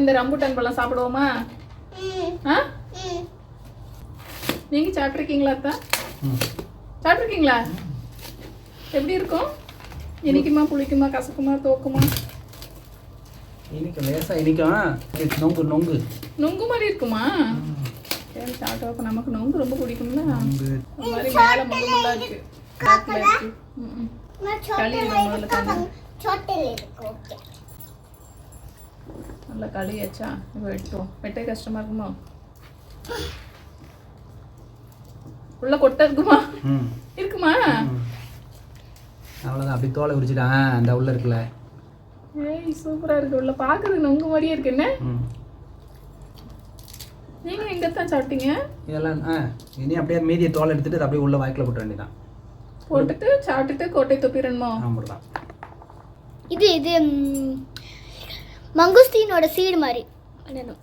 இந்த ரம்புட்டான் பழம் சாப்பிடுவோமா? ஆ? நீங்க சாப்பிட்ருக்கீங்களா அத்தா? சாப்பிட்ருக்கீங்களா எப்படி இருக்கும்? இனிக்குமா புளிக்குமா கசக்குமா தோக்குமா? இனிக்கும் லேசாக இனிக்கும் நொங்கு நொங்கு. நொங்கு மாதிரி இருக்குமா? சரி சாப்பிட்டோம் அப்போ நமக்கு நொங்கு ரொம்ப பிடிக்கும்ல? மாதிரி மேலே முள்ளு முள்ளா இருக்கு. கழுவிடுவோம் முதல்ல தண்ணி. நல்லா கழுவியாச்சா இப்போ வெட்டுவோம் வெட்ட கஷ்டமா இருக்குமா உள்ள கொட்டை இருக்குமா ம் இருக்குமா. அவ்வளோதான் அப்படி தோலை உரிச்சிட்டான் அந்த உள்ள இருக்குல்ல ஏய் சூப்பரா இருக்கு உள்ள பாக்குறது நொங்கு மாதிரியே இருக்கு என்ன ம் நீங்க எங்க தான் சாப்பிட்டீங்க இதெல்லாம் ஆ இனி அப்படியே மீதியை தோலை எடுத்துட்டு அப்படியே உள்ள வாய்க்கில் போட்ட வேண்டியதான் போட்டுட்டு சாப்பிட்டுட்டு கோட்டை தொப்பிடணுமோ ஆமாம் இது இது மங்குஸ்தீனோட சீடு மாதிரி. பண்ணணும்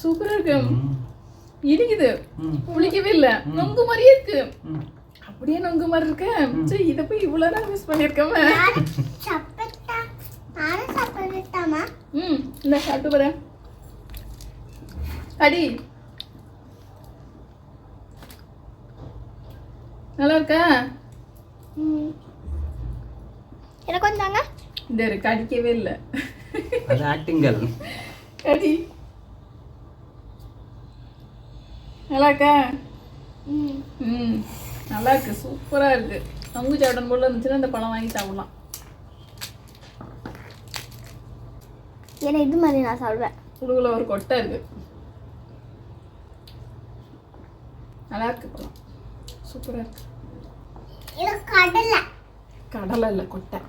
சூப்பரா இருக்கு. ம். புளிக்கவே இல்ல. நொங்கு மாதிரியே இருக்கு. அப்படியே நொங்கு மாதிரி இருக்கு. சரி இதை போய் இவ்வளவு நேரம் மிஸ் பண்ணிருக்கோமே ம் இந்த சாப்பிட்டு போறேன் அடி. நல்லா இருக்கா. எனக்கு வந்தாங்க இந்த இருக்கு அடிக்கவே இல்லை. அது ஆக்டிங்கள் அடி. நல்லா இருக்கா ம். ம் நல்லா இருக்கு சூப்பரா இருக்கு. நொங்கு சாப்பிடணும் போல இருந்துச்சுன்னா இந்த பழம் வாங்கி சாப்பிடலாம். ஏன்னா இது மாதிரி நான் சாப்பிடுவேன். உடுகுல ஒரு கொட்டை இருக்கு. நல்லா இருக்கு பழம். சூப்பரா இருக்கு. இது கடலை. கடலை இல்லை கொட்டை.